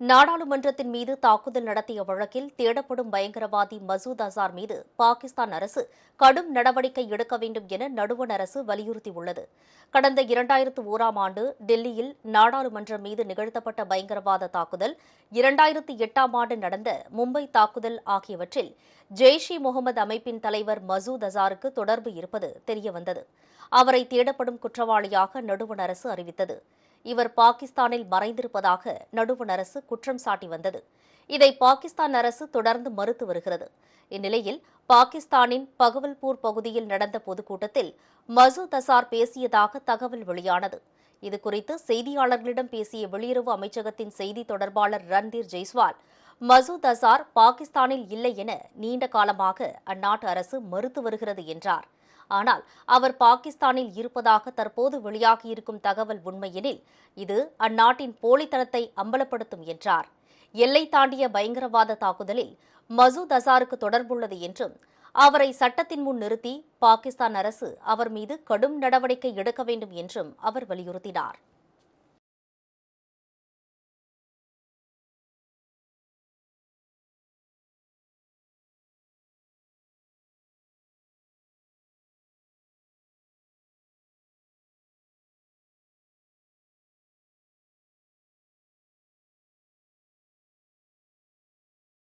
நாடாளுமன்றத்தின் மீது தாக்குதல் நடத்திய வழக்கில் தேடப்படும் பயங்கரவாதி மசூத் அசார் மீது பாகிஸ்தான் அரசு கடும் நடவடிக்கை எடுக்க வேண்டும் என நடுவண் அரசு வலியுறுத்தியுள்ளது. கடந்த இரண்டாயிரத்து ஓராம் ஆண்டு டெல்லியில் நாடாளுமன்றம் மீது நிகழ்த்தப்பட்ட பயங்கரவாத தாக்குதல் இரண்டாயிரத்து எட்டாம் ஆண்டு நடந்த மும்பை தாக்குதல் ஆகியவற்றில் ஜெய்ஷ் இ முகமது அமைப்பின் தலைவர் மசூத் அசாருக்கு தொடர்பு இருப்பது தெரியவந்தது. அவரை தேடப்படும் குற்றவாளியாக நடுவண் அரசு அறிவித்தது. இவர் பாகிஸ்தானில் மறைந்திருப்பதாக நடுவண் அரசு குற்றம் சாட்டி வந்தது. இதை பாகிஸ்தான் அரசு தொடர்ந்து மறுத்து வருகிறது. இந்நிலையில் பாகிஸ்தானின் பகவல்பூர் பகுதியில் நடந்த பொதுக்கூட்டத்தில் மசூத் அசார் பேசியதாக தகவல் வெளியானது. இதுகுறித்து செய்தியாளர்களிடம் பேசிய வெளியுறவு அமைச்சகத்தின் செய்தி தொடர்பாளர் ரன்தீர் ஜெய்ஸ்வால் மசூத் அசார் பாகிஸ்தானில் இல்லை என நீண்ட காலமாக அந்நாட்டு அரசு மறுத்து வருகிறது என்றார். ஆனால் அவர் பாகிஸ்தானில் இருப்பதாக தற்போது வெளியாகியிருக்கும் தகவல் உண்மையெனில் இது அந்நாட்டின் போலித்தனத்தை அம்பலப்படுத்தும் என்றார். எல்லை தாண்டிய பயங்கரவாத தாக்குதலில் மசூத் அசாருக்கு தொடர்புள்ளது என்றும் அவரை சட்டத்தின் முன் நிறுத்தி பாகிஸ்தான் அரசு அவர் மீது கடும் நடவடிக்கை எடுக்க வேண்டும் என்றும் அவர் வலியுறுத்தினார்.